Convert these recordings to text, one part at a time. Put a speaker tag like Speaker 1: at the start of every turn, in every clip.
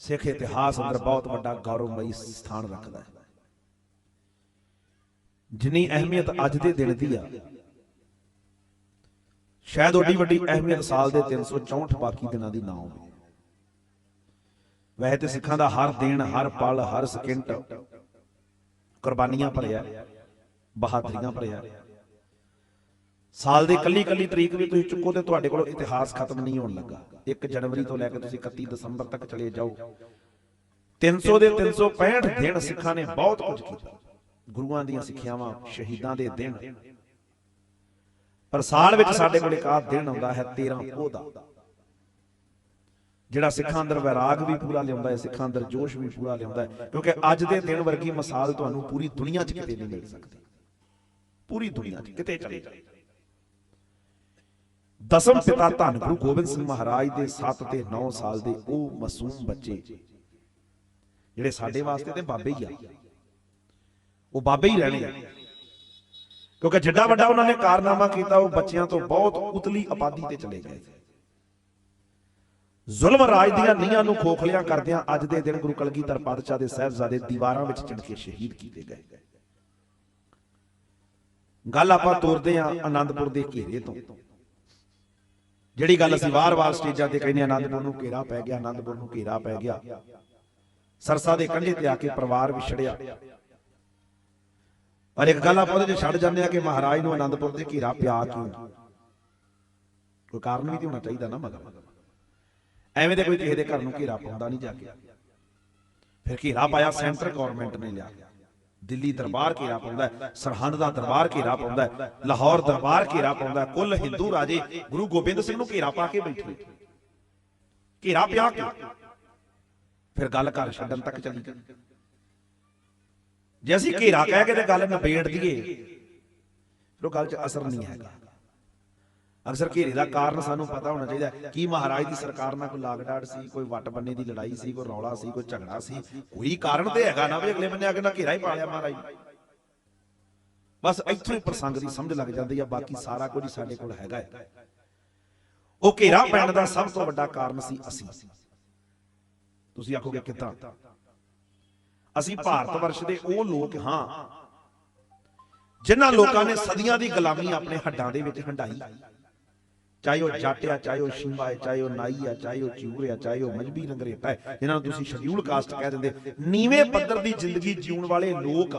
Speaker 1: ਸਿੱਖ ਇਤਿਹਾਸ ਅੰਦਰ ਬਹੁਤ ਵੱਡਾ ਗੌਰਵਮਈ ਸਥਾਨ ਰੱਖਦਾ ਹੈ। ਜਿੰਨੀ ਅਹਿਮੀਅਤ ਅੱਜ ਦੇ ਦਿਨ ਦੀ ਆ, ਸ਼ਾਇਦ ਓਡੀ ਵੱਡੀ ਅਹਿਮੀਅਤ ਸਾਲ ਦੇ 364 ਬਾਕੀ ਦਿਨਾਂ ਦੀ ਨਾ ਹੋਵੇ। ਵੈਸੇ ਤੇ ਸਿੱਖਾਂ ਦਾ ਹਰ ਦਿਨ, ਹਰ ਪਲ, ਹਰ ਸਕਿੰਟ ਕੁਰਬਾਨੀਆਂ ਭਰਿਆ, ਬਹਾਦਰੀਆਂ ਭਰਿਆ। ਸਾਲ ਦੀ ਕੱਲੀ ਕੱਲੀ ਤਰੀਕ ਵੀ ਤੁਸੀਂ ਚੁੱਕੋ ਤੇ ਤੁਹਾਡੇ ਕੋਲ ਇਤਿਹਾਸ ਖਤਮ ਨਹੀਂ ਹੋਣ ਲੱਗਾ। 1 ਜਨਵਰੀ ਤੋਂ ਲੈ ਕੇ ਤੁਸੀਂ 31 ਦਸੰਬਰ ਤੱਕ ਚਲੇ ਜਾਓ। 300 ਦੇ 365 ਦਿਨ ਸਿੱਖਾਂ ਨੇ ਬਹੁਤ ਕੁਝ ਕੀਤਾ। ਗੁਰੂਆਂ ਦੀਆਂ ਸਿੱਖਿਆਵਾਂ, ਸ਼ਹੀਦਾਂ ਦੇ ਦਿਨ। ਪਰ ਸਾਲ ਵਿੱਚ ਸਾਡੇ ਕੋਲ ਇੱਕ ਆਹ ਦਿਨ ਆਉਂਦਾ ਹੈ 13 ਪੋਹ ਦਾ ਜਿਹੜਾ ਸਿੱਖਾਂ ਅੰਦਰ ਵੈਰਾਗ ਵੀ ਪੂਰਾ ਲਿਆਉਂਦਾ ਹੈ, ਸਿੱਖਾਂ ਅੰਦਰ ਜੋਸ਼ ਵੀ ਪੂਰਾ ਲਿਆਉਂਦਾ ਹੈ, ਕਿਉਂਕਿ ਅੱਜ ਦੇ ਦਿਨ ਵਰਗੀ ਮਿਸਾਲ ਤੁਹਾਨੂੰ ਪੂਰੀ ਦੁਨੀਆ 'ਚ ਕਿਤੇ ਨਹੀਂ ਮਿਲ ਸਕਦੀ। ਪੂਰੀ ਦੁਨੀਆ 'ਚ ਕਿਤੇ ਚਲੇ ਜਾਓ ਦਸਮ ਪਿਤਾ ਧੰਨ ਗੁਰੂ ਗੋਬਿੰਦ ਸਿੰਘ ਮਹਾਰਾਜ ਦੇ 7 ਤੇ 9 ਸਾਲ ਦੇ ਉਹ ਮਾਸੂਮ ਬੱਚੇ। ਜਿਹੜੇ ਸਾਡੇ ਵਾਸਤੇ ਤੇ ਬਾਬੇ ਹੀ ਆ। ਉਹ ਬਾਬੇ ਹੀ ਰਹਿਣੇ ਕਿਉਂਕਿ ਜਿੱਡਾ ਵੱਡਾ ਉਹਨਾਂ ਨੇ ਕਾਰਨਾਮਾ ਕੀਤਾ ਉਹ ਬੱਚਿਆਂ ਤੋਂ ਬਹੁਤ ਉਤਲੀ ਆਬਾਦੀ ਤੇ ਚਲੇ ਗਏ। ਜ਼ੁਲਮ ਰਾਜ ਦੀਆਂ ਨੀਹਾਂ ਨੂੰ ਖੋਖਲਿਆਂ ਕਰਦਿਆਂ ਅੱਜ ਦੇ ਦਿਨ ਗੁਰੂ ਕਲਗੀਧਰ ਪਾਤਸ਼ਾਹ ਦੇ ਸਹਿਬਜ਼ਾਦੇ ਦੀਵਾਰਾਂ ਵਿੱਚ ਚਿਣ ਕੇ ਸ਼ਹੀਦ ਕੀਤੇ ਗਏ। ਗੱਲ ਆਪਾਂ ਤੋਰਦੇ ਆ ਆਨੰਦਪੁਰ ਦੇ ਘੇਰੇ ਤੋਂ। ਜਿਹੜੀ ਗੱਲ ਅਸੀਂ ਵਾਰ-ਵਾਰ ਸਟੇਜਾਂ ਤੇ ਕਹਿੰਦੇ ਆ ਆਨੰਦਪੁਰ ਨੂੰ ਘੇਰਾ ਪੈ ਗਿਆ ਆਨੰਦਪੁਰ ਨੂੰ ਘੇਰਾ ਪੈ ਗਿਆ। ਸਰਸਾ ਦੇ ਕੰਢੇ ਤੇ ਆ ਕੇ ਪਰਿਵਾਰ ਵਿਛੜਿਆ ਪਰ ਇੱਕ ਗੱਲ ਆਪਾਂ ਉਹਦੇ 'ਚ ਛੱਡ ਜਾਂਦੇ ਆ ਕਿ ਮਹਾਰਾਜ ਨੂੰ ਆਨੰਦਪੁਰ ਦੇ ਘੇਰਾ ਪਿਆ ਕਿਉਂ? ਕੋਈ ਕਾਰਨ ਵੀ ਤੇ ਹੋਣਾ ਚਾਹੀਦਾ ਨਾ ਮਗਰ। ਐਵੇਂ ਦੇ ਕੋਈ ਕਿਸੇ ਦੇ ਘਰ ਨੂੰ ਘੇਰਾ ਪਾਉਂਦਾ ਨਹੀਂ ਜਾ ਕੇ। ਫਿਰ ਘੇਰਾ ਪਾਇਆ ਸੈਂਟਰ ਗਵਰਨਮੈਂਟ ਨੇ ਲਿਆ। ਦਿੱਲੀ ਦਰਬਾਰ ਘੇਰਾ ਪਾਉਂਦਾ ਸਰਹੰਦ ਦਾ ਦਰਬਾਰ ਘੇਰਾ ਪਾਉਂਦਾ ਲਾਹੌਰ ਦਰਬਾਰ ਘੇਰਾ ਪਾਉਂਦਾ ਕੁੱਲ ਹਿੰਦੂ ਰਾਜੇ ਗੁਰੂ ਗੋਬਿੰਦ ਸਿੰਘ ਨੂੰ ਘੇਰਾ ਪਾ ਕੇ ਬੈਠੇ ਘੇਰਾ ਪਿਆ ਕੇ। ਫਿਰ ਗੱਲ ਘਰ ਛੱਡਣ ਤੱਕ ਚਲੀ। ਗਈ ਜੇ ਅਸੀਂ ਘੇਰਾ ਕਹਿ ਕੇ ਤੇ ਗੱਲ ਨਿਬੇੜ ਦਈਏ। ਫਿਰ ਉਹ ਗੱਲ 'ਚ ਅਸਰ ਨਹੀਂ ਹੈਗਾ। ਅਕਸਰ ਘੇਰੇ ਦਾ ਕਾਰਨ ਸਾਨੂੰ ਪਤਾ ਹੋਣਾ ਚਾਹੀਦਾ ਕੀ ਮਹਾਰਾਜ ਦੀ ਸਰਕਾਰ ਨਾਲ ਕੋਈ ਲਾਗਡਾੜ ਸੀ, ਕੋਈ ਵੱਟ ਬੰਨੇ ਦੀ ਲੜਾਈ ਸੀ, ਕੋਈ ਰੌਲਾ ਸੀ, ਕੋਈ ਝਗੜਾ ਸੀ ਕੋਈ ਕਾਰਨ ਤੇ ਹੈਗਾ ਨਾ ਵੀ ਅਗਲੇ ਬੰਨੇ ਆ ਕੇ ਨਾ ਘੇਰਾ ਹੀ ਪਾ ਲਿਆ ਮਹਾਰਾਜ। ਬਸ ਇੱਥੋਂ ਹੀ ਪ੍ਰਸੰਗ ਦੀ ਸਮਝ ਲੱਗ ਜਾਂਦੀ ਆ, ਬਾਕੀ ਸਾਰਾ ਕੁਝ ਸਾਡੇ ਕੋਲ ਹੈਗਾ ਹੈ। ਉਹ ਘੇਰਾ ਪੈਣ ਦਾ ਸਭ ਤੋਂ ਵੱਡਾ ਕਾਰਨ ਸੀ ਅਸੀਂ। ਤੁਸੀਂ ਆਖੋਗੇ ਕਿੱਦਾਂ? ਅਸੀਂ ਭਾਰਤ ਵਰਸ਼ ਦੇ ਉਹ ਲੋਕ ਹਾਂ, ਜਿਨ੍ਹਾਂ ਲੋਕਾਂ ਨੇ ਸਦੀਆਂ ਦੀ ਗੁਲਾਮੀ ਆਪਣੇ ਹੱਡਾਂ ਦੇ ਵਿੱਚ ਹੰਡਾਈ ਚਾਹੇ ਉਹ ਜੱਟ ਆ ਚਾਹੇ ਉਹ ਸ਼ਿੰਬਾ ਹੈ ਚਾਹੇ ਉਹ ਨਾਈ ਹੈ ਚਾਹੇ ਉਹ ਚੂਰ ਹੈ ਚਾਹੇ ਉਹ ਮਜਬੀ ਰੰਗਰੇਟਾ ਹੈ ਜਿਨ੍ਹਾਂ ਨੂੰ ਤੁਸੀਂ ਸ਼ਡਿਊਲ ਕਾਸਟ ਕਹਿ ਦਿੰਦੇ, ਨੀਵੇਂ ਪੱਧਰ ਦੀ ਜ਼ਿੰਦਗੀ ਜਿਉਣ ਵਾਲੇ ਲੋਕ।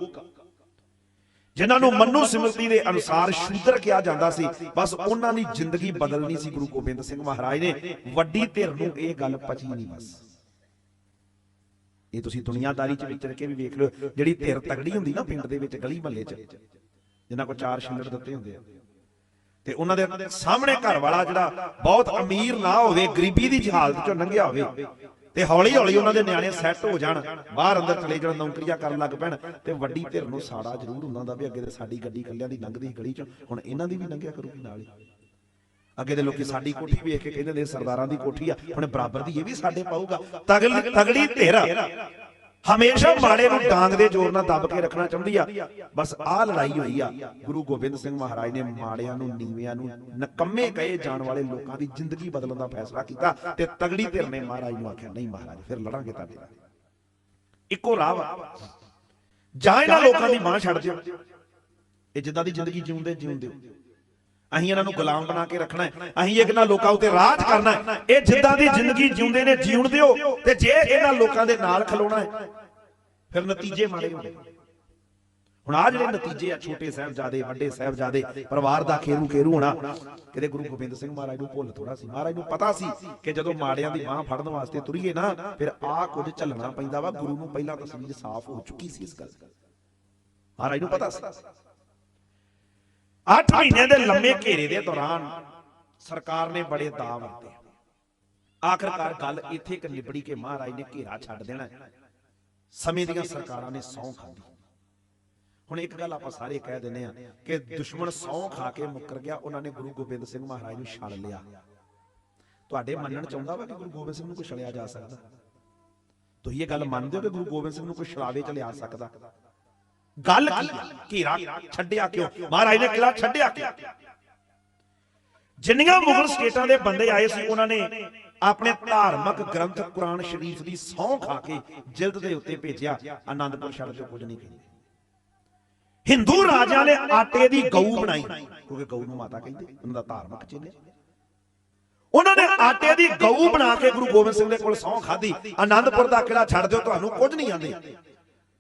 Speaker 1: ਜਿਨ੍ਹਾਂ ਨੂੰ ਮਨੂ ਸਿਮਰਤੀ ਦੇ ਅਨੁਸਾਰ ਸ਼ੂਦਰ ਕਿਹਾ ਜਾਂਦਾ ਸੀ, ਬਸ ਉਹਨਾਂ ਦੀ ਜ਼ਿੰਦਗੀ ਬਦਲਣੀ ਸੀ ਗੁਰੂ ਗੋਬਿੰਦ ਸਿੰਘ ਮਹਾਰਾਜ ਨੇ। ਵੱਡੀ ਧਿਰ ਨੂੰ ਇਹ ਗੱਲ ਪਚੀ ਨਹੀਂ ਬਸ। ਇਹ ਤੁਸੀਂ ਦੁਨੀਆਦਾਰੀ ਚ ਵਿਚਰ ਕੇ ਵੀ ਵੇਖ ਲਓ, ਜਿਹੜੀ ਧਿਰ ਤਗੜੀ ਹੁੰਦੀ ਨਾ ਪਿੰਡ ਦੇ ਵਿੱਚ, ਗਲੀ ਮਹੱਲੇ ਚ, ਜਿਨ੍ਹਾਂ ਕੋ ਚਾਰ ਛਿੱਲੜ ਦਿੱਤੇ ਹੁੰਦੇ ਆ। ਤੇ ਉਹਨਾਂ ਦੇ ਸਾਹਮਣੇ ਘਰ ਵਾਲਾ ਜਿਹੜਾ ਬਹੁਤ ਅਮੀਰ ਨਾ ਹੋਵੇ, ਗਰੀਬੀ ਦੀ ਹਾਲਤ ਚੋਂ ਲੰਘਿਆ ਹੋਵੇ ਤੇ ਹੌਲੀ ਹੌਲੀ ਉਹਨਾਂ ਦੇ ਨਿਆਣੇ ਸੈੱਟ ਹੋ ਜਾਣ, ਬਾਹਰ ਅੰਦਰ ਚਲੇ ਜਾਣ, ਨੌਕਰੀਆਂ ਕਰਨ ਲੱਗ ਪੈਣ ਤੇ ਵੱਡੀ ਧਿਰ ਨੂੰ ਸਾੜਾ ਜ਼ਰੂਰ ਹੁੰਦਾ ਦਾ ਵੀ ਅੱਗੇ ਤੇ ਸਾਡੀ ਗੱਡੀ ਕੱਲਿਆਂ ਦੀ ਲੰਘਦੀ ਗਲੀ ਚੋਂ, ਹੁਣ ਇਹਨਾਂ ਦੀ ਵੀ ਲੰਘਿਆ ਕਰੂਗੀ ਨਾਲ ਹੀ। ਅੱਗੇ ਦੇ ਲੋਕੀ ਸਾਡੀ ਕੋਠੀ ਵੇਖ ਕੇ ਕਹਿੰਦੇ ਨੇ ਸਰਦਾਰਾਂ ਦੀ ਕੋਠੀ ਆ, ਹੁਣ ਬਰਾਬਰ ਦੀ ਇਹ ਵੀ ਸਾਡੇ ਪਾਊਗਾ। ਤਗੜੀ ਤਗੜੀ ਧਿਰ ਹਮੇਸ਼ਾ ਮਾੜੇ ਨੂੰ ਡਾਂਗ ਦੇ ਜ਼ੋਰ ਨਾਲ ਦੱਬ ਕੇ ਰੱਖਣਾ ਚਾਹੁੰਦੀ ਆ। ਬਸ ਆਹ ਲੜਾਈ ਹੋਈ ਆ। ਗੁਰੂ ਗੋਬਿੰਦ ਸਿੰਘ ਮਹਾਰਾਜ ਨੇ ਮਾੜਿਆਂ ਨੂੰ ਨੀਵਿਆਂ ਨੂੰ ਨਕੰਮੇ ਕਹੇ ਜਾਣ ਵਾਲੇ ਲੋਕਾਂ ਦੀ ਜ਼ਿੰਦਗੀ ਬਦਲਣ ਦਾ ਫੈਸਲਾ ਕੀਤਾ ਤੇ ਤਗੜੀ ਧਿਰ ਨੇ ਮਹਾਰਾਜ ਨੂੰ ਆਖਿਆ ਨਹੀਂ ਮਹਾਰਾਜ ਫਿਰ ਲੜਾਂਗੇ ਨਾਲ ਇੱਕੋ ਰਾਹ ਵਾ। ਜਾਂ ਇਹਨਾਂ ਲੋਕਾਂ ਦੀ ਬਾਹ ਛੱਡ ਦਿਓ। ਇਹ ਜਿੱਦਾਂ ਦੀ ਜ਼ਿੰਦਗੀ ਜਿਉਂਦੇ ਜਿਉਂਦੇ ਅਸੀਂ ਇਹਨਾਂ ਨੂੰ ਗੁਲਾਮ ਬਣਾ ਕੇ ਰੱਖਣਾ ਹੈ। ਅਸੀਂ ਇਹਨਾਂ ਲੋਕਾਂ ਉੱਤੇ ਰਾਜ ਕਰਨਾ ਹੈ। ਇਹ ਜਿੱਦਾਂ ਦੀ ਜ਼ਿੰਦਗੀ ਜਿਉਂਦੇ ਨੇ ਜੀਉਣ ਦਿਓ। ਤੇ ਜੇ ਇਹਨਾਂ ਲੋਕਾਂ ਦੇ ਨਾਲ ਖਲੋਣਾ ਹੈ ਫਿਰ ਨਤੀਜੇ ਮਾੜੇ ਹੁੰਦੇ ਹੁਣ ਆ ਜਿਹੜੇ ਨਤੀਜੇ ਆ, ਛੋਟੇ ਸਾਹਿਬਜ਼ਾਦੇ, ਵੱਡੇ ਸਾਹਿਬਜ਼ਾਦੇ, ਪਰਿਵਾਰ ਦਾ ਖੇਰੂ ਖੇਰੂ ਹੋਣਾ, ਕਿਤੇ ਗੁਰੂ ਗੋਬਿੰਦ ਸਿੰਘ ਮਹਾਰਾਜ ਨੂੰ ਭੁੱਲ ਥੋੜਾ ਸੀ। ਮਹਾਰਾਜ ਨੂੰ ਪਤਾ ਸੀ ਕਿ ਜਦੋਂ ਮਾੜਿਆਂ ਦੀ ਬਾਹ ਫੜਨ ਵਾਸਤੇ ਤੁਰੀਏ ਨਾ, ਫਿਰ ਆ ਕੁਝ ਝੱਲਣਾ ਪੈਂਦਾ ਵਾ, ਗੁਰੂ ਨੂੰ ਪਹਿਲਾਂ ਤਸਵੀਰ ਸਾਫ਼ ਹੋ ਚੁੱਕੀ ਸੀ ਇਸ ਗੱਲ ਮਹਾਰਾਜ ਨੂੰ ਪਤਾ ਸੀ। 8 ਮਹੀਨਿਆਂ ਦੇ ਲੰਮੇ ਘੇਰੇ ਦੇ ਦੌਰਾਨ ਸਰਕਾਰ ਨੇ ਬੜੇ ਦਾਅ ਵਰਤੇ। ਆਖਰਕਾਰ ਗੱਲ ਇੱਥੇ ਕਿ ਨਿਬੜੀ ਕੇ ਮਹਾਰਾਜ ਨੇ ਘੇਰਾ ਛੱਡ ਦੇਣਾ। ਸਮੇਂ ਦੀਆਂ ਸਰਕਾਰਾਂ ਨੇ ਸੌਂ ਖਾਧੀ। ਹੁਣ ਇੱਕ ਗੱਲ ਆਪਾਂ ਸਾਰੇ ਕਹਿ ਦਿੰਦੇ ਆ ਕਿ ਦੁਸ਼ਮਣ ਸੌਂ ਖਾ ਕੇ ਮੁੱਕਰ ਗਿਆ, ਉਹਨਾਂ ਨੇ ਗੁਰੂ ਗੋਬਿੰਦ ਸਿੰਘ ਮਹਾਰਾਜ ਨੂੰ ਛੜ ਲਿਆ। ਤੁਹਾਡੇ ਮੰਨਣ ਚਾਹੁੰਦਾ ਵਾ ਕਿ ਗੁਰੂ ਗੋਬਿੰਦ ਸਿੰਘ ਨੂੰ ਕੋਈ ਛੜਿਆ ਜਾ ਸਕਦਾ? ਤੁਸੀਂ ਇਹ ਗੱਲ ਮੰਨਦੇ ਹੋ ਕਿ ਗੁਰੂ ਗੋਬਿੰਦ ਸਿੰਘ ਨੂੰ ਕੁਛ ਛੜਾਵੇ ਚ ਲਿਆ ਸਕਦਾ? ਗੱਲ ਕੀ ਆ? ਘੇਰਾ ਛੱਡਿਆ ਕਿਉਂ? ਮਹਾਰਾਜ ਨੇ ਕਿਲਾ ਛੱਡਿਆ ਕਿਉਂ? ਜਿੰਨੀਆਂ ਮੁਗਲ ਸਟੇਟਾਂ ਦੇ ਬੰਦੇ ਆਏ ਸੀ, ਉਹਨਾਂ ਨੇ ਆਪਣੇ ਧਾਰਮਿਕ ਗ੍ਰੰਥ ਕੁਰਾਨ ਸ਼ਰੀਫ ਦੀ ਸਹੁੰ ਖਾ ਕੇ ਜਿਲਦ ਦੇ ਉੱਤੇ ਭੇਜਿਆ ਆਨੰਦਪੁਰ ਛੱਡ ਕੇ ਕੁਝ ਨਹੀਂ ਕਹਿੰਦੇ। ਹਿੰਦੂ ਰਾਜਿਆਂ ਨੇ ਆਟੇ ਦੀ ਗਊ ਬਣਾਈ ਕਿਉਂਕਿ ਗਊ ਨੂੰ ਮਾਤਾ ਕਹਿੰਦੇ ਉਹਨਾਂ ਦਾ ਧਾਰਮਿਕ ਚਿੰਨ੍ਹ ਹੈ। ਉਹਨਾਂ ਨੇ ਆਟੇ ਦੀ ਗਊ ਬਣਾ ਕੇ ਗੁਰੂ ਗੋਬਿੰਦ ਸਿੰਘ ਦੇ ਕੋਲ ਸਹੁੰ ਖਾਧੀ। ਆਨੰਦਪੁਰ ਦਾ ਕਿਲਾ ਛੱਡ ਦਿਓ ਤੁਹਾਨੂੰ ਕੁਝ ਨਹੀਂ ਆਂਦੇ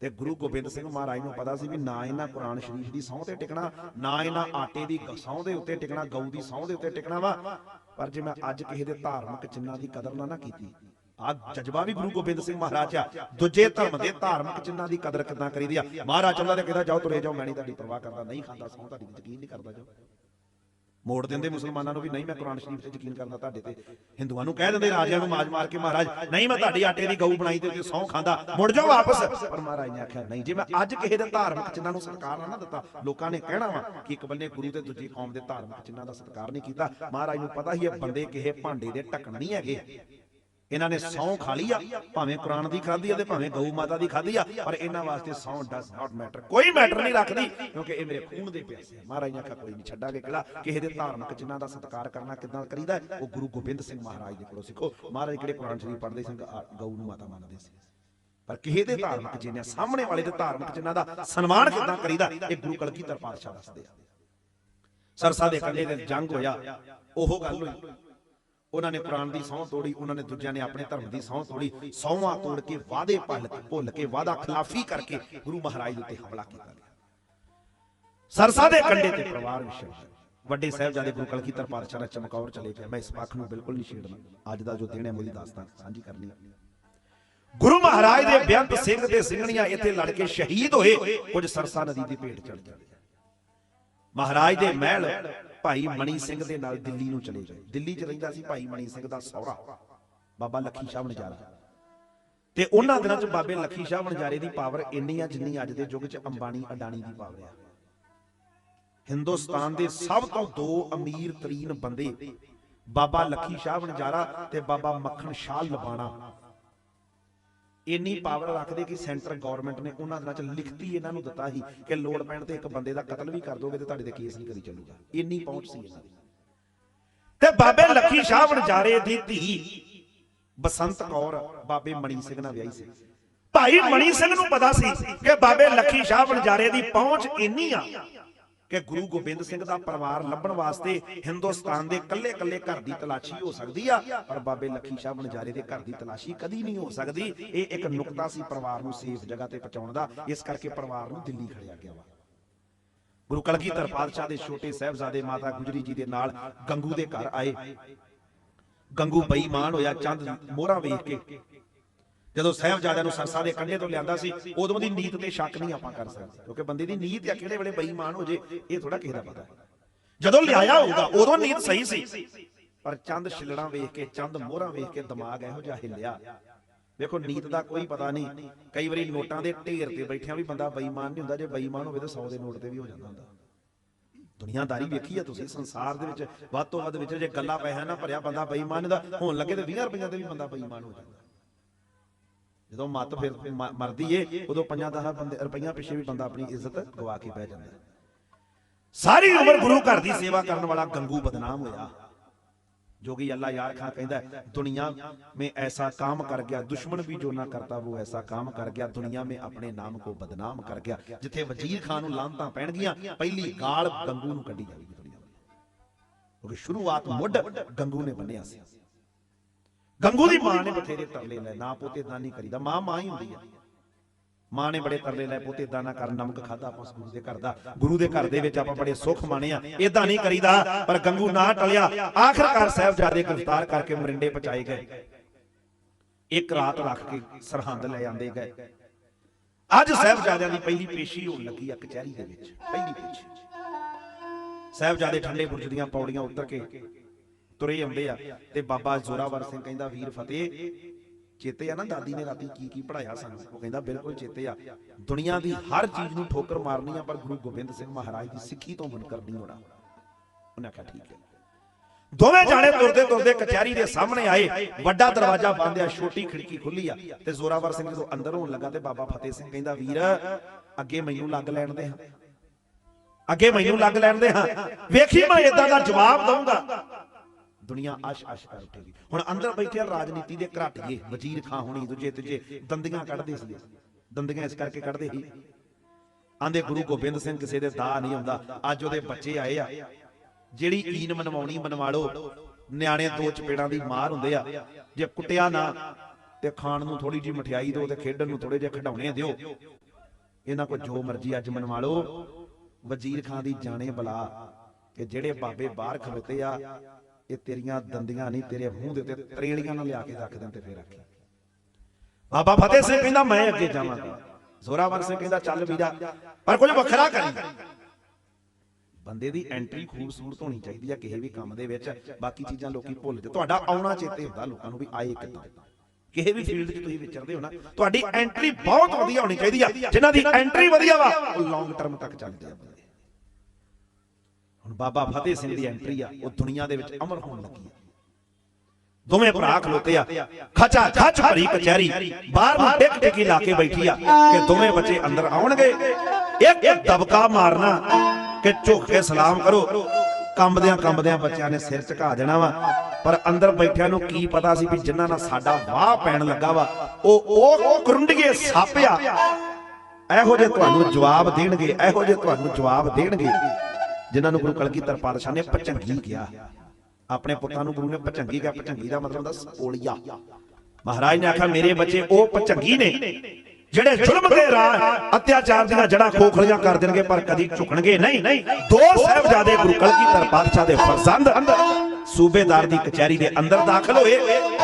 Speaker 1: ਤੇ ਗੁਰੂ ਗੋਬਿੰਦ ਸਿੰਘ ਮਹਾਰਾਜ ਨੂੰ ਪਤਾ ਸੀ ਵੀ ਨਾ ਇਹਨਾਂ ਕੁਰਾਨ ਸ਼ਰੀਫ ਦੀ ਸਹੁੰ ਤੇ ਟਿਕਣਾ ਨਾ ਇਹਨਾਂ ਆਟੇ ਦੀ ਸਹੁੰ ਦੇ ਉੱਤੇ ਟਿਕਣਾ ਗਊ ਦੀ ਸਹੁੰ ਦੇ ਉੱਤੇ ਟਿਕਣਾ ਵਾ। ਪਰ ਜੇ ਮੈਂ ਅੱਜ ਕਿਸੇ ਦੇ ਧਾਰਮਿਕ ਚਿੰਨਾਂ ਦੀ ਕਦਰ ਨਾ ਨਾ ਕੀਤੀ ਆ ਜਜ਼ਬਾ ਵੀ ਗੁਰੂ ਗੋਬਿੰਦ ਸਿੰਘ ਮਹਾਰਾਜ ਆ। ਦੂਜੇ ਧਰਮ ਦੇ ਧਾਰਮਿਕ ਚਿੰਨਾਂ ਦੀ ਕਦਰ ਕਿੱਦਾਂ ਕਰੀਦੀ ਆ? ਮਹਾਰਾਜ ਚੱਲਦਾ ਤੇ ਕਹਿੰਦਾ, ਜਾਓ ਤੁਰੇ ਜਾਓ, ਮੈਂ ਨਹੀਂ ਤੁਹਾਡੀ ਪਰਵਾਹ ਕਰਦਾ, ਨਹੀਂ ਖਾਂਦਾ ਸਹੁੰ ਤੁਹਾਡੀ ਯਕੀਨ ਨਹੀਂ ਕਰਦਾ, ਜਾਓ। ਮੋੜ ਦਿੰਦੇ ਮੁਸਲਮਾਨਾਂ ਨੂੰ ਵੀ, ਨਹੀਂ, ਮੈਂ ਕੁਰਾਨ ਸ਼ਰੀਫ ਤੇ ਯਕੀਨ ਕਰਦਾ ਤੁਹਾਡੇ ਤੇ। ਹਿੰਦੂਆਂ ਨੂੰ ਕਹਿ ਦਿੰਦੇ, ਰਾਜਿਆਂ ਨੂੰ ਮਾਜ ਮਾਰ ਕੇ, ਮਹਾਰਾਜ, ਨਹੀਂ, ਮੈਂ ਤੁਹਾਡੀ ਆਟੇ ਦੀ ਗਊ ਬਣਾਈ ਤੇ ਸੌ ਖਾਂਦਾ। ਮੁੜ ਜਾਓ ਵਾਪਸ। ਪਰ ਮਹਾਰਾਜ ਨੇ ਆਖਿਆ, ਨਹੀਂ, ਜੇ ਮੈਂ ਅੱਜ ਕਿਸੇ ਦੇ ਧਾਰਮਿਕ ਚਿੰਨਾਂ ਨੂੰ ਸਤਿਕਾਰ ਨਾ ਦਿੱਤਾ, ਲੋਕਾਂ ਨੇ ਕਹਿਣਾ ਵਾ ਕਿ ਇੱਕ ਬੰਨੇ ਗੁਰੂ ਤੇ ਦੂਜੀ ਕੌਮ ਦੇ ਧਾਰਮਿਕ ਚਿੰਨਾਂ ਦਾ ਸਤਿਕਾਰ ਨਹੀਂ ਕੀਤਾ। ਮਹਾਰਾਜ ਨੂੰ ਪਤਾ ਹੀ ਇਹ ਬੰਦੇ ਕਿਸੇ ਭਾਂਡੇ ਦੇ ਢੱਕਣ ਨਹੀਂ ਹੈਗੇ। ਇਹਨਾਂ ਨੇ ਸੌ ਖਾ ਲਈ ਆ, ਭਾਵੇਂ ਕੁਰਾਨ ਦੀ ਖਾਧੀ ਆ ਤੇ ਭਾਵੇਂ ਗਊ ਮਾਤਾ ਦੀ ਖਾਧੀ ਆ, ਪਰ ਇਹਨਾਂ ਵਾਸਤੇ ਸੌ ਡਸ ਨਾਟ ਮੈਟਰ ਕੋਈ ਮੈਟਰ ਨਹੀਂ ਰੱਖਦੀ, ਕਿਉਂਕਿ ਇਹ ਮੇਰੇ ਖੂਨ ਦੇ ਪਿਆਸੇ ਮਹਾਰਾਜ ਨੇ ਕੋਈ ਨਹੀਂ ਛੱਡਾਂਗੇ ਕਿਲਾ ਕਿਸੇ ਦੇ ਧਾਰਮਿਕ ਚਿੰਨ੍ਹਾਂ ਦਾ ਸਤਿਕਾਰ ਕਰਨਾ ਕਿਦਾਂ ਕਰੀਦਾ ਉਹ ਗੁਰੂ ਗੋਬਿੰਦ ਸਿੰਘ ਮਹਾਰਾਜ ਦੇ ਕੋਲੋਂ ਸਿੱਖੋ। ਮਹਾਰਾਜ ਕਿਹੜੇ ਕੁਰਾਨ ਸ਼ਰੀਫ ਪੜ੍ਹਦੇ ਸੀ ਗਊ ਨੂੰ ਮਾਤਾ ਮੰਨਦੇ ਸੀ। ਪਰ ਕਿਸੇ ਦੇ ਧਾਰਮਿਕ ਚਿੰਨ੍ਹਾਂ ਸਾਹਮਣੇ ਵਾਲੇ ਦੇ ਧਾਰਮਿਕ ਚਿੰਨ੍ਹਾਂ ਦਾ ਸਨਮਾਨ ਕਿਦਾਂ ਕਰੀਦਾ, ਇਹ ਗੁਰੂ ਕਲਗੀਧਰ ਪਾਤਸ਼ਾਹ ਦੱਸਦੇ ਆ। ਸਰਸਾ ਦੇ ਕੰਢੇ ਤੇ ਜੰਗ ਹੋਇਆ, ਉਹ ਗੱਲ ਹੋਈ। ਉਹਨਾਂ ਨੇ ਕੁਰਾਨ ਦੀ ਸਹੁੰ ਤੋੜੀ, ਉਹਨਾਂ ਨੇ ਦੂਜਿਆਂ ਨੇ ਆਪਣੇ ਧਰਮ ਦੀ ਸਹੁੰ ਤੋੜੀ, ਸਹੁੰਆਂ ਤੋੜ ਕੇ ਵਾਅਦੇ ਭੁੱਲ ਭੁੱਲ ਕੇ ਵਾਅਦਾ ਖਿਲਾਫੀ ਕਰਕੇ ਗੁਰੂ ਮਹਾਰਾਜ ਦੇ ਉੱਤੇ ਹਮਲਾ ਕੀਤਾ ਗਿਆ। ਸਰਸਾ ਦੇ ਕੰਢੇ ਤੇ ਪਰਿਵਾਰ ਵਿਸ਼ਵ ਵੱਡੇ ਸਾਹਿਬਜ਼ਾਦੇ ਗੁਰੂ ਕਲਗੀਧਰ ਪਾਤਸ਼ਾਹ ਦਾ ਚਮਕੌਰ ਚਲੇ ਗਿਆ। ਮੈਂ ਇਸ ਪੱਖ ਨੂੰ ਬਿਲਕੁਲ ਨਹੀਂ ਛੇੜਨਾ। ਅੱਜ ਦਾ ਜੋ ਦਿਨ ਹੈ ਮੇਰੀ ਦਾਸਤਾਨ ਸਾਂਝੀ ਕਰਨੀ ਹੈ। ਗੁਰੂ ਮਹਾਰਾਜ ਦੇ ਬੇਅੰਤ ਸਿੰਘ ਦੇ ਸਿੰਘਣੀਆਂ ਇੱਥੇ ਲੜ ਕੇ ਸ਼ਹੀਦ ਹੋਏ। ਕੁਝ ਸਰਸਾ ਨਦੀ ਦੀ ਭੇਟ ਚੜ ਜਾਂਦੇ ਮਹਾਰਾਜ ਦੇ ਮਹਿਲ ਭਾਈ ਮਣੀ ਸਿੰਘ ਦੇ ਨਾਲ ਦਿੱਲੀ ਨੂੰ ਚਲੇ ਗਏ। ਦਿੱਲੀ 'ਚ ਰਹਿੰਦਾ ਸੀ ਭਾਈ ਮਣੀ ਸਿੰਘ ਦਾ ਸਹੁਰਾ। ਬਾਬਾ ਲੱਖੀ ਸ਼ਾਹ ਵਣਜਾਰਾ। ਤੇ ਉਹਨਾਂ ਦਿਨਾਂ 'ਚ ਬਾਬੇ ਲੱਖੀ ਸ਼ਾਹ ਵਣਜਾਰੇ ਦੀ ਪਾਵਰ ਇੰਨੀ ਆ ਜਿੰਨੀ ਅੱਜ ਦੇ ਯੁੱਗ 'ਚ ਅੰਬਾਨੀ ਅਡਾਨੀ ਦੀ ਪਾਵਰ ਆ। ਹਿੰਦੁਸਤਾਨ ਦੇ ਸਭ ਤੋਂ ਦੋ ਅਮੀਰ ਤਰੀਨ ਬੰਦੇ ਬਾਬਾ ਲੱਖੀ ਸ਼ਾਹ ਵਣਜਾਰਾ ਤੇ ਬਾਬਾ ਮੱਖਣ ਸ਼ਾਹ ਲਬਾਣਾ। ਇੰਨੀ ਪਾਵਰ ਰੱਖਦੇ ਕਿ ਸੈਂਟਰ ਗਵਰਨਮੈਂਟ ਨੇ ਉਹਨਾਂ ਦਿਨਾਂ ਚ ਲਿਖਤੀ ਇਹਨਾਂ ਨੂੰ ਦਿੱਤਾ ਸੀ ਕਿ ਲੋੜ ਪੈਣ ਤੇ ਇੱਕ ਬੰਦੇ ਦਾ ਕਤਲ ਵੀ ਕਰ ਦੋਗੇ ਤੇ ਤੁਹਾਡੇ ਤੇ ਕੇਸ ਨਹੀਂ ਕਰੀ ਚੱਲੂਗਾ। ਇੰਨੀ ਪਹੁੰਚ ਸੀ ਇਹਨਾਂ ਦੀ। ਤੇ ਬਾਬੇ ਲੱਖੀ ਸ਼ਾਹ ਵਣਜਾਰੇ ਦੀ ਧੀ ਬਸੰਤ ਕੌਰ, ਬਾਬੇ ਮਣੀ ਸਿੰਘ ਨਾਲ ਵਿਆਹੀ ਸੀ। ਭਾਈ ਮਣੀ ਸਿੰਘ ਨੂੰ ਪਤਾ ਸੀ ਕਿ ਬਾਬੇ ਲੱਖੀ ਸ਼ਾਹ ਵਣਜਾਰੇ ਦੀ ਪਹੁੰਚ ਇੰਨੀ ਆ ਕਿ ਗੁਰੂ ਗੋਬਿੰਦ ਸਿੰਘ ਦਾ ਪਰਿਵਾਰ ਲੱਭਣ ਵਾਸਤੇ ਹਿੰਦੁਸਤਾਨ ਦੇ ਕੱਲੇ-ਕੱਲੇ ਘਰ ਦੀ ਤਲਾਸ਼ੀ ਹੋ ਸਕਦੀ ਆ, ਪਰ ਬਾਬੇ ਲੱਖੀ ਸ਼ਾਹ ਵਣਜਾਰੇ ਦੇ ਘਰ ਦੀ ਤਲਾਸ਼ੀ ਕਦੀ ਨਹੀਂ ਹੋ ਸਕਦੀ। ਇਹ ਇੱਕ ਨੁਕਤਾ ਸੀ ਪਰਿਵਾਰ ਨੂੰ ਸੇਫ ਜਗ੍ਹਾ ਤੇ ਪਹੁੰਚਾਉਣ ਦਾ, ਇਸ ਕਰਕੇ ਪਰਿਵਾਰ ਨੂੰ ਦਿੱਲੀ ਖੜਿਆ ਗਿਆ ਵਾ। ਗੁਰੂ ਕਲਗੀਧਰ ਪਾਤਸ਼ਾਹ ਦੇ ਛੋਟੇ ਸਾਹਿਬਜ਼ਾਦੇ ਮਾਤਾ ਗੁਜਰੀ ਜੀ ਦੇ ਨਾਲ ਗੰਗੂ ਦੇ ਘਰ ਆਏ। ਗੰਗੂ ਬੇਈਮਾਨ ਹੋਇਆ, ਚੰਦ ਮੋਹਰਾਂ ਵੇਖ ਕੇ। ਜਦੋਂ ਸਾਹਿਬਜ਼ਾਦਿਆਂ ਨੂੰ ਸਰਸਾ ਦੇ ਕੰਢੇ ਤੋਂ ਲਿਆਂਦਾ ਸੀ, ਉਦੋਂ ਦੀ ਨੀਤ ਤੇ ਸ਼ੱਕ ਨਹੀਂ ਆਪਾਂ ਕਰ ਸਕਦੇ। ਕਿਉਂਕਿ ਬੰਦੇ ਦੀ ਨੀਤ ਆ ਕਿਹੜੇ ਵੇਲੇ ਬੇਈਮਾਨ ਹੋ ਜੇ, ਇਹ ਥੋੜਾ ਕਿਸੇ ਦਾ ਪਤਾ ਜਦੋਂ ਲਿਆਇਆ ਹੋਊਗਾ, ਉਦੋਂ ਨੀਤ ਸਹੀ ਸੀ। ਪਰ ਚੰਦ ਛਿਲੜਾਂ ਵੇਖ ਕੇ, ਚੰਦ ਮੋਹਰਾਂ ਵੇਖ ਕੇ ਦਿਮਾਗ ਇਹੋ ਜਿਹਾ ਹਿੱਲਿਆ। ਦੇਖੋ, ਨੀਤ ਦਾ ਕੋਈ ਪਤਾ ਨਹੀਂ। ਕਈ ਵਾਰੀ ਨੋਟਾਂ ਦੇ ਢੇਰ ਤੇ ਬੈਠਿਆਂ ਵੀ ਬੰਦਾ ਬੇਈਮਾਨ ਨਹੀਂ ਹੁੰਦਾ। ਜੇ ਬੇਈਮਾਨ ਹੋਵੇ ਤਾਂ 100 ਦੇ ਨੋਟ ਤੇ ਵੀ ਹੋ ਜਾਂਦਾ ਹੁੰਦਾ। ਦੁਨੀਆਦਾਰੀ ਵੇਖੀ ਆ ਤੁਸੀਂ, ਸੰਸਾਰ ਦੇ ਵਿੱਚ ਵੱਧ ਤੋਂ ਵੱਧ ਵਿੱਚ ਜੇ ਗੱਲਾਂ ਪੈਸਾ ਨਾ ਭਰਿਆ ਬੰਦਾ ਬੇਈਮਾਨ ਦਾ ਹੋਣ ਲੱਗੇ ਤੇ 20 ਰੁਪਈਆਂ ਤੇ ਵੀ ਬੰਦਾ ਬੇਈਮਾਨ ਹੋ ਜਾਂਦਾ। ਜਦੋਂ ਮੱਤ ਫਿਰ ਮ- ਮਰਦੀ ਏ ਉਦੋਂ ਪੰਜਾਂ ਦਸਾਂ ਬੰਦੇ ਰੁਪਈਆਂ ਪਿੱਛੇ ਵੀ ਬੰਦਾ ਆਪਣੀ ਇੱਜ਼ਤ ਗਵਾ ਕੇ ਬਹਿ ਜਾਂਦਾ ਸਾਰੀ ਉਮਰ ਗੁਰੂ ਘਰ ਦੀ ਸੇਵਾ ਕਰਨ ਵਾਲਾ ਗੰਗੂ ਬਦਨਾਮ ਹੋਇਆ जोगी अल्लाह यार खां कहता है दुनिया में ऐसा काम कर गया दुश्मन भी जो ना करता वो ऐसा काम कर गया दुनिया में अपने नाम को बदनाम कर गया जिथे वजीर खान ਨੂੰ ਲਾਂਤਾਂ ਪੈਣਗੀਆਂ ਪਹਿਲੀ ਗਾਲ ਗੰਗੂ ਨੂੰ ਕੱਢੀ ਜਾਵੇਗੀ ਦੁਨੀਆ ਵਿੱਚ ਕਿਉਂਕਿ ਸ਼ੁਰੂਆਤ ਮੁੱਢ ਗੰਗੂ ਨੇ ਬੰਨਿਆ ਸੀ ਗੰਗੂ ਦੀ ਮਾਂ ਨੇ ਬਥੇਰੇ ਤਰਲੇ ਲੈ ਨਾ ਪੋਤੇ ਇਦਾਂ ਨਹੀਂ ਕਰੀਦਾ ਮਾਂ ਮਾਂ ਹੀ ਹੁੰਦੀ ਆ। ਮਾਂ ਨੇ ਬੜੇ ਤਰਲੇ ਲੈ ਪੋਤੇ ਇਦਾਂ ਨਾ ਕਰ ਨਮਕ ਖਾਦਾ ਆਪਾਂ ਗੁਰੂ ਦੇ ਘਰ ਦਾ। ਗੁਰੂ ਦੇ ਘਰ ਦੇ ਵਿੱਚ ਆਪਾਂ ਬੜੇ ਸੁੱਖ ਮਾਣੇ ਆ ਇਦਾਂ ਨਹੀਂ ਕਰੀਦਾ ਪਰ ਗੰਗੂ ਨਾ ਟਲਿਆ। ਆਖਰਕਾਰ ਸਾਹਿਬਜ਼ਾਦੇ ਗ੍ਰਿਫਤਾਰ ਕਰਕੇ ਮਰਿੰਡੇ ਪਹੁੰਚਾਏ ਗਏ। ਇੱਕ ਰਾਤ ਰੱਖ ਕੇ ਸਰਹੰਦ ਲੈ ਜਾਂਦੇ ਗਏ। ਅੱਜ ਸਾਹਿਬਜ਼ਾਦਿਆਂ ਦੀ ਪਹਿਲੀ ਪੇਸ਼ੀ ਹੋਣ ਲੱਗੀ ਆ ਕਚਹਿਰੀ ਦੇ ਵਿੱਚ ਪਹਿਲੀ ਪੇਸ਼ੀ। ਸਾਹਿਬਜ਼ਾਦੇ ਠੰਡੇ ਬੁਰਜ ਦੀਆਂ ਪੌੜੀਆਂ ਉਤਰ ਕੇ ਤੁਰੇ ਆਉਂਦੇ ਆ। ਤੇ ਬਾਬਾ ਜ਼ੋਰਾਵਰ ਸਿੰਘ ਕਹਿੰਦਾ, ਵੀਰ ਫਤਿਹ, ਚੇਤੇ ਆ ਨਾ ਦਾਦੀ ਨੇ ਰਾਤੀ ਕੀ ਕੀ ਪੜਾਇਆ ਸਾਨੂੰ? ਉਹ ਕਹਿੰਦਾ, ਬਿਲਕੁਲ ਚੇਤੇ ਆ। ਦੁਨੀਆ ਦੀ ਹਰ ਚੀਜ਼ ਨੂੰ ਠੋਕਰ ਮਾਰਨੀ ਆ, ਪਰ ਗੁਰੂ ਗੋਬਿੰਦ ਸਿੰਘ ਮਹਾਰਾਜ ਦੀ ਸਿੱਖੀ ਤੋਂ ਮੁਨਕਰ ਨਹੀਂ ਹੋਣਾ। ਉਹਨੇ ਆਖਿਆ, ਠੀਕ ਹੈ। ਦੋਵੇਂ ਜਾਣੇ ਤੁਰਦੇ ਤੁਰਦੇ ਕਚਹਿਰੀ ਦੇ ਸਾਹਮਣੇ ਆਏ। ਵੱਡਾ ਦਰਵਾਜ਼ਾ ਬੰਦ ਆ, ਛੋਟੀ ਖਿੜਕੀ ਖੁੱਲੀ ਆ। ਤੇ ਜ਼ੋਰਾਵਰ ਸਿੰਘ ਜਦੋਂ ਅੰਦਰ ਹੋਣ ਲੱਗਾ ਤੇ ਬਾਬਾ ਫਤਿਹ ਸਿੰਘ ਕਹਿੰਦਾ, ਵੀਰ, ਅੱਗੇ ਮੈਨੂੰ ਲੱਗ ਲੈਣ ਦੇ ਹਾਂ। ਅੱਗੇ ਮੈਨੂੰ ਲੱਗ ਲੈਣ ਦੇ ਹਾਂ। ਵੇਖੀ ਮੈਂ ਇਦਾਂ ਦਾ ਜਵਾਬ ਦਊਂਗਾ। ਦੁਨੀਆ ਅਸ਼ ਅਸ਼ ਕਰ ਉੱਠੇਗੀ। ਹੁਣ ਅੰਦਰ ਬੈਠੇ ਆ ਰਾਜਨੀਤੀ ਦੇ ਘਰਾਟੀਏ, ਵਜ਼ੀਰ ਖਾਂ ਹੋਣੀ, ਦੂਜੇ ਤੀਜੇ, ਦੰਦੀਆਂ ਕੱਢਦੇ ਸੀ। ਦੰਦੀਆਂ ਇਸ ਕਰਕੇ ਕੱਢਦੇ ਸੀ। ਆਂਦੇ ਗੁਰੂ ਗੋਬਿੰਦ ਸਿੰਘ ਕਿਸੇ ਦੇ ਦਾ ਨਹੀਂ ਹੁੰਦਾ ਅੱਜ ਉਹਦੇ ਬੱਚੇ ਆਏ ਆ। ਜਿਹੜੀ ਈਨ ਮਨਵਾਉਣੀ, ਮਨਵਾ ਲਓ। ਨਿਆਣੇ ਦੋ ਚਪੇੜਾਂ ਦੀ ਮਾਰ ਹੁੰਦੇ ਆ। ਜੇ ਕੁੱਟਿਆ ਨਾ, ਤੇ ਖਾਣ ਨੂੰ ਥੋੜੀ ਜੀ ਮਠਿਆਈ ਦਿਓ ਤੇ ਖੇਡਣ ਨੂੰ ਥੋੜੇ ਜਿਹੇ ਖਿਡੌਣੇ ਦਿਓ। ਇਹਨਾਂ ਕੋ ਜੋ ਮਰਜ਼ੀ ਅੱਜ ਮਨਵਾ ਲਓ। ਵਜ਼ੀਰ ਖਾਨ ਦੀ ਜਾਣੇ ਬਲਾ ਕਿ ਜਿਹੜੇ ਬਾਬੇ ਬਾਹਰ ਖਲੋਤੇ ਆ ਇਹ ਤੇਰੀਆਂ ਦੰਦੀਆਂ ਨਹੀਂ, ਤੇਰੇ ਮੂੰਹ ਦੇ ਉੱਤੇ ਤਰੇਲੀਆਂ ਨਾਲ ਲਿਆ ਕੇ ਰੱਖ ਦੇਣ ਤੇ ਫੇਰ ਆਖੀ ਬਾਬਾ ਫਤਿਹ ਸਿੰਘ ਕਹਿੰਦਾ, ਮੈਂ ਅੱਗੇ ਜਾਵਾਂਗਾ। ਜ਼ੋਰਾਵਰ ਸਿੰਘ ਕਹਿੰਦਾ, ਚੱਲ ਵੀਰਾ, ਪਰ ਕੁਝ ਵੱਖਰਾ ਕਰੀ। ਬੰਦੇ ਦੀ ਐਂਟਰੀ ਖੂਬਸੂਰਤ ਹੋਣੀ ਚਾਹੀਦੀ ਆ ਕਿਸੇ ਵੀ ਕੰਮ ਦੇ ਵਿੱਚ। ਬਾਕੀ ਚੀਜ਼ਾਂ ਲੋਕੀ ਭੁੱਲ ਜਾਂਦੇ ਤੁਹਾਡਾ ਆਉਣਾ ਚੇਤੇ ਹੁੰਦਾ, ਲੋਕਾਂ ਨੂੰ ਵੀ ਆਏ ਕਿੱਦਾਂ ਕਿਸੇ ਵੀ ਫੀਲਡ 'ਚ ਤੁਸੀਂ ਵਿਚਰਦੇ ਹੋ ਨਾ, ਤੁਹਾਡੀ ਐਂਟਰੀ ਬਹੁਤ ਵਧੀਆ ਹੋਣੀ ਚਾਹੀਦੀ ਆ। ਜਿਨ੍ਹਾਂ ਦੀ ਐਂਟਰੀ ਵਧੀਆ ਵਾ, ਉਹ ਲੌਂਗ ਟਰਮ ਤੱਕ ਚੱਲਦੇ ਆ। ਹੁਣ ਬਾਬਾ ਫਤਿਹ ਸਿੰਘ ਦੀ ਐਂਟਰੀ ਆ, ਉਹ ਦੁਨੀਆ ਦੇ ਵਿੱਚ ਅਮਰ ਹੋਣ ਲੱਗੀ ਆ। ਦੋਵੇਂ ਭਰਾ ਖਲੋਤੇ ਆ। ਖਚਾ ਖਚ ਭਰੀ ਕਚਹਿਰੀ। ਬਾਹਰ ਨੂੰ ਟਿਕ ਟਿਕੀ ਲਾ ਕੇ ਬੈਠੀ ਆ ਕਿ ਦੋਵੇਂ ਬੱਚੇ ਅੰਦਰ ਆਉਣਗੇ। ਇੱਕ ਦਬਕਾ ਮਾਰਨਾ ਕਿ ਝੁੱਕ ਕੇ ਸਲਾਮ ਕਰੋ। ਕੰਬਦਿਆਂ ਕੰਬਦਿਆਂ ਬੱਚਿਆਂ ਨੇ ਸਿਰ ਝੁਕਾ ਦੇਣਾ ਵਾ। ਪਰ ਅੰਦਰ ਬੈਠਿਆਂ ਨੂੰ ਕੀ ਪਤਾ ਸੀ ਵੀ ਜਿਨ੍ਹਾਂ ਨਾਲ ਸਾਡਾ ਵਾਹ ਪੈਣ ਲੱਗਾ ਵਾ ਉਹ ਉਹ ਉਹ ਕਰੁੰਡੀਏ ਸੱਪ ਆ। ਇਹੋ ਜਿਹੇ ਤੁਹਾਨੂੰ ਜਵਾਬ ਦੇਣਗੇ, ਇਹੋ ਜਿਹੇ ਤੁਹਾਨੂੰ ਜਵਾਬ ਦੇਣਗੇ। ਜਿਨ੍ਹਾਂ ਨੂੰ ਗੁਰੂ ਕਲਗੀਧਰ ਪਾਤਸ਼ਾਹ ਨੇ ਪਚੰਗੀ ਕਿਹਾ। ਆਪਣੇ ਪੁੱਤਾਂ ਨੂੰ ਗੁਰੂ ਨੇ ਪਚੰਗੀ ਕਿਹਾ। ਪਚੰਗੀ ਦਾ ਮਤਲਬ ਹੁੰਦਾ ਸਪੋਲੀਆ। ਮਹਾਰਾਜ ਨੇ ਆਖਿਆ, ਮੇਰੇ ਬੱਚੇ, ਉਹ ਪਚੰਗੀ ਨੇ ਜਿਹੜੇ ਜ਼ੁਲਮ ਦੇ ਰਾਹ ਅਤਿਆਚਾਰ ਦੀਆਂ ਜੜਾਂ ਖੋਖਲੀਆਂ ਕਰ ਦੇਣਗੇ, ਪਰ ਕਦੀ ਝੁਕਣਗੇ ਨਹੀਂ। ਦੋ ਸਾਹਿਬਜ਼ਾਦੇ ਗੁਰੂ ਕਲਗੀਧਰ ਪਾਤਸ਼ਾਹ ਦੇ ਫਰਜ਼ੰਦ ਸੂਬੇਦਾਰ ਦੀ ਕਚਹਿਰੀ ਦੇ ਅੰਦਰ ਦਾਖਲ ਹੋਏ।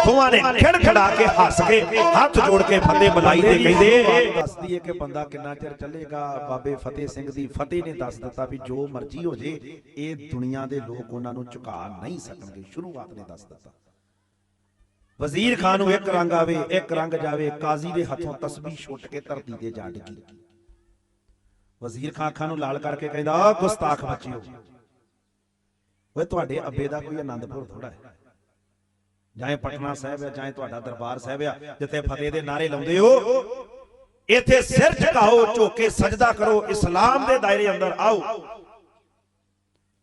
Speaker 1: ਦੋਵਾਂ ਨੇ ਖਿੜ ਕੇ ਹੱਸ ਕੇ, ਹੱਥ ਜੋੜ ਕੇ ਫਤਿਹ ਬੁਲਾਈ ਤੇ ਕਹਿੰਦੇ, ਦੱਸਦੀ ਹੈ ਕਿ ਬੰਦਾ ਕਿੰਨਾ ਚਿਰ ਚੱਲੇਗਾ? ਬਾਬੇ ਫਤਿਹ ਸਿੰਘ ਦੀ ਫਤਿਹ ਨੇ ਦੱਸ ਦਿੱਤਾ ਵੀ ਜੋ ਮਰਜ਼ੀ ਹੋ ਜੇ, ਇਹ ਦੁਨੀਆ ਦੇ ਲੋਕ ਉਹਨਾਂ ਨੂੰ ਝੁਕਾ ਨਹੀਂ ਸਕਣਗੇ। ਸ਼ੁਰੂਆਤ ਨੇ ਦੱਸ ਦਿੱਤਾ। ਵਜ਼ੀਰ ਖਾਨ ਨੂੰ ਇੱਕ ਰੰਗ ਆਵੇ, ਇੱਕ ਰੰਗ ਜਾਵੇ, ਕਾਜ਼ੀ ਦੇ ਹੱਥੋਂ ਤਸਬੀਹ ਛੁੱਟ ਕੇ ਧਰਤੀ ਤੇ ਜਾ ਡਿੱਗੀ। ਵਜ਼ੀਰ ਖਾਨ ਖਾਨ ਨੂੰ ਲਾਲ ਕਰਕੇ ਕਹਿੰਦਾ "ਆ ਗੁਸਤਾਖ ਬੱਚਿਓ ਓਏ ਤੁਹਾਡੇ ਅੱਬੇ ਦਾ ਕੋਈ ਆਨੰਦਪੁਰ ਥੋੜਾ ਹੈ। ਜਾਂ ਪਟਨਾ ਸਾਹਿਬ ਹੈ ਜਾਂ ਇਹ ਤੁਹਾਡਾ ਦਰਬਾਰ ਸਾਹਿਬ ਆ ਜਿੱਥੇ ਫਤਿਹ ਦੇ ਨਾਰੇ ਲਾਉਂਦੇ ਹੋ। ਇੱਥੇ ਸਿਰ ਝੁਕਾਓ ਝੁੱਕ ਸਜਦਾ ਕਰੋ ਇਸਲਾਮ ਦੇ ਦਾਇਰੇ ਅੰਦਰ ਆਓ।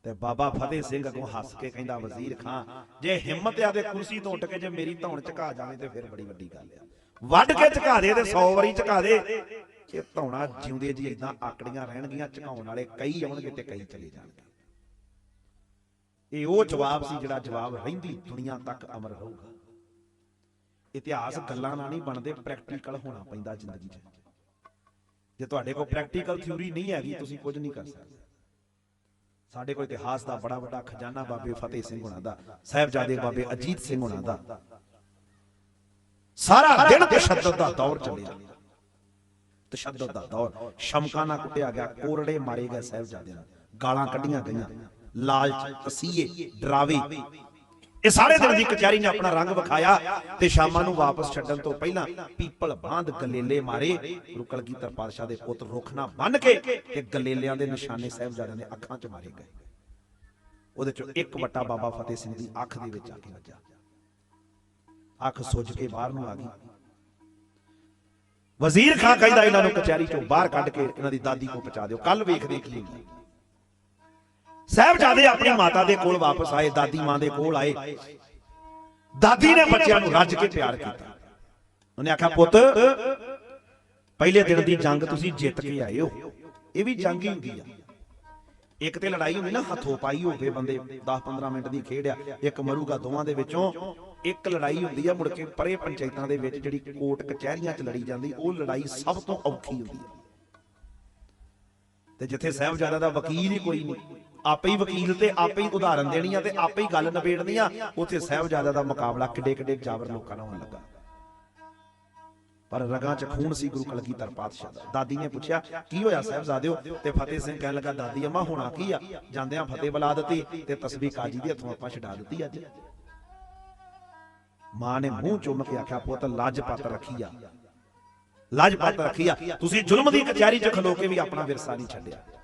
Speaker 1: ਤੇ ਬਾਬਾ ਫਤਿਹ ਸਿੰਘ ਅੱਗੋਂ ਹੱਸ ਕੇ ਕਹਿੰਦਾ ਵਜ਼ੀਰ ਖਾਂ ਜੇ ਹਿੰਮਤ ਆ ਤੇ ਕੁਰਸੀ ਤੋਂ ਉੱਠ ਕੇ ਜੇ ਮੇਰੀ ਧੌਣ ਝੁਕਾ ਜਾਵੇ ਤੇ ਫਿਰ ਬੜੀ ਵੱਡੀ ਗੱਲ ਆ। ਵੱਢ ਕੇ ਝੁਕਾ ਦੇ ਤੇ 100 ਵਾਰੀ ਝੁਕਾ ਦੇ। ਇਹ ਧੌਣਾ ਜਿਉਂਦੇ ਜੀ ਇਦਾਂ ਆਕੜੀਆਂ ਰਹਿਣਗੀਆਂ ਝੁਕਾਉਣ ਵਾਲੇ ਕਈ ਆਉਣਗੇ ਤੇ ਕਈ ਚਲੇ ਜਾਣਗੇ। ਇਹ ਉਹ ਜਵਾਬ ਸੀ ਜਿਹੜਾ ਜਵਾਬ ਰਹਿੰਦੀ ਦੁਨੀਆ ਤੱਕ ਅਮਰ ਰਹੂਗਾ ਇਤਿਹਾਸ ਗੱਲਾਂ ਨਾਲ ਨਹੀਂ ਬਣਦੇ ਪ੍ਰੈਕਟੀਕਲ ਹੋਣਾ ਪੈਂਦਾ ਜ਼ਿੰਦਗੀ 'ਚ। ਜੇ ਤੁਹਾਡੇ ਕੋਲ ਪ੍ਰੈਕਟੀਕਲ ਥਿਊਰੀ ਨਹੀਂ ਹੈਗੀ, ਤੁਸੀਂ ਕੁਝ ਨਹੀਂ ਕਰ ਸਕਦੇ। ਸਾਡੇ ਕੋਲ ਇਤਿਹਾਸ ਦਾ ਬੜਾ ਵੱਡਾ ਖਜ਼ਾਨਾ ਬਾਬੇ ਫਤਿਹ ਸਿੰਘ ਹੁਣਾਂ ਦਾ, ਸਾਹਿਬਜ਼ਾਦੇ ਬਾਬੇ ਅਜੀਤ ਸਿੰਘ ਹੁਣਾਂ ਦਾ। ਸਾਰਾ ਦਿਨ ਤਸ਼ੱਦਦ ਦਾ ਦੌਰ ਚੱਲਿਆ। ਤਸ਼ੱਦਦ ਦਾ ਦੌਰ। ਸ਼ਮਕਾਂ ਨਾਲ ਕੁੱਟਿਆ ਗਿਆ, ਕੋਰੜੇ ਮਾਰੇ ਗਏ ਸਾਹਿਬਜ਼ਾਦਿਆਂ ਗਾਲਾਂ ਕੱਢੀਆਂ ਗਈਆਂ। ਲਾਲਚ ਤਸੀਹੇ ਡਰਾਵੇ। ਇਹ ਸਾਰੇ ਦਿਨ ਦੀ ਕਚਹਿਰੀ ਨੇ ਆਪਣਾ ਰੰਗ ਵਿਖਾਇਆ ਤੇ ਸ਼ਾਮਾਂ ਨੂੰ ਵਾਪਸ ਛੱਡਣ ਤੋਂ ਪਹਿਲਾਂ ਪੀਪਲ ਬਾਂਧ ਗਲੇਲੇ ਮਾਰੇ। ਗੁਰੂ ਕਲਗੀਧਰ ਪਾਤਸ਼ਾਹ ਦੇ ਪੁੱਤ ਰੁੱਖ ਨਾਲ ਬੰਨ ਕੇ ਤੇ ਗਲੇਲਿਆਂ ਦੇ ਨਿਸ਼ਾਨੇ ਸਾਹਿਬਜ਼ਾਦਿਆਂ ਦੇ ਅੱਖਾਂ 'ਚ ਮਾਰੇ ਗਏ। ਉਹਦੇ 'ਚੋਂ ਇੱਕ ਵੱਟਾ ਬਾਬਾ ਫਤਿਹ ਸਿੰਘ ਦੀ ਅੱਖ ਦੇ ਵਿੱਚ ਆ ਕੇ ਵੱਜਾ। ਅੱਖ ਸੁੱਜ ਕੇ ਬਾਹਰ ਨੂੰ ਆ ਗਈ। ਵਜ਼ੀਰ ਖਾਂ ਕਹਿੰਦਾ ਇਹਨਾਂ ਨੂੰ ਕਚਹਿਰੀ 'ਚੋਂ ਬਾਹਰ ਕੱਢ ਕੇ ਇਹਨਾਂ ਦੀ ਦਾਦੀ ਕੋਲ ਪਹੁੰਚਾ ਦਿਓ। ਕੱਲ ਵੇਖਦੇ ਕੀ ਹੁੰਦਾ। ਸਾਹਿਬਜ਼ਾਦੇ ਆਪਣੀ ਮਾਤਾ ਦੇ ਕੋਲ ਵਾਪਸ ਆਏ ਦਾਦੀ ਮਾਂ ਦੇ ਕੋਲ ਆਏ। ਦਾਦੀ ਨੇ ਬੱਚਿਆਂ ਨੂੰ ਰੱਜ ਕੇ ਪਿਆਰ ਕੀਤਾ। ਉਹਨੇ ਆਖਿਆ ਪੁੱਤ ਪਹਿਲੇ ਦਿਨ ਦੀ ਜੰਗ ਤੁਸੀਂ ਜਿੱਤ ਕੇ ਆਏ ਹੋ। ਇਹ ਵੀ ਜੰਗ ਹੀ ਹੁੰਦੀ ਆ। ਇੱਕ ਤੇ ਲੜਾਈ ਹੁੰਦੀ ਨਾ ਹੱਥੋਂ ਪਾਈ ਹੋਵੇ ਬੰਦੇ 10-15 ਮਿੰਟ ਦੀ ਖੇਡ ਆ ਇੱਕ ਮਰੂਗਾ ਦੋਵਾਂ ਦੇ ਵਿੱਚੋਂ। ਇੱਕ ਲੜਾਈ ਹੁੰਦੀ ਆ ਮੁੜ ਕੇ ਪਰੇ ਪੰਚਾਇਤਾਂ ਦੇ ਵਿੱਚ ਜਿਹੜੀ ਕੋਰਟ ਕਚਹਿਰੀਆਂ 'ਚ ਲੜੀ ਜਾਂਦੀ ਉਹ ਲੜਾਈ ਸਭ ਤੋਂ ਔਖੀ ਹੁੰਦੀ ਆ। ਤੇ ਜਿੱਥੇ ਸਾਹਿਬਜ਼ਾਦਾ ਦਾ ਵਕੀਲ ਹੀ ਕੋਈ ਨਹੀਂ ਆਪੇ ਹੀ ਵਕੀਲ ਤੇ ਆਪੇ ਹੀ ਉਦਾਹਰਨ ਦੇਣੀ ਆ ਤੇ ਆਪੇ ਹੀ ਗੱਲ ਨਿਬੇੜਨੀ ਆ ਉੱਥੇ ਸਾਹਿਬਜ਼ਾਦਾ ਦਾ ਮੁਕਾਬਲਾ ਕਿੱਡੇ ਕਿੱਡੇ ਜਾਬਰ ਲੋਕਾਂ ਨਾਲ ਹੋਣ ਲੱਗਾ। ਪਰ ਰਗਾਂ 'ਚ ਖੂਨ ਸੀ ਗੁਰੂ ਕਲਗੀਧਰ ਪਾਤਸ਼ਾਹ ਦਾ। ਦਾਦੀ ਨੇ ਪੁੱਛਿਆ, ਕੀ ਹੋਇਆ ਸਾਹਿਬਜ਼ਾਦਿਓ? ਤੇ ਫਤਿਹ ਸਿੰਘ ਕਹਿਣ ਲੱਗਾ, ਦਾਦੀ, ਅੰਮਾ, ਹੋਣਾ ਕੀ ਆ? ਜਾਂਦਿਆਂ ਫਤਿਹ ਬੁਲਾ ਦਿੱਤੀ ਤੇ ਤਸਬੀਹ ਕਾਜੀ ਦੇ ਹੱਥੋਂ ਆਪਾਂ ਛਡਾ ਦਿੱਤੀ ਅੱਜ। ਮਾਂ ਨੇ ਮੂੰਹ ਚੁੰਮ ਕੇ ਆਖਿਆ, ਪੁੱਤ ਲੱਜ ਪੱਤ ਰੱਖੀ ਆ। ਲੱਜ ਪੱਤ ਰੱਖੀ ਆ। ਤੁਸੀਂ ਜ਼ੁਲਮ ਦੀ ਕਚਹਿਰੀ 'ਚ ਖਲੋ ਕੇ ਵੀ ਆਪਣਾ ਵਿਰਸਾ ਨਹੀਂ ਛੱਡਿਆ।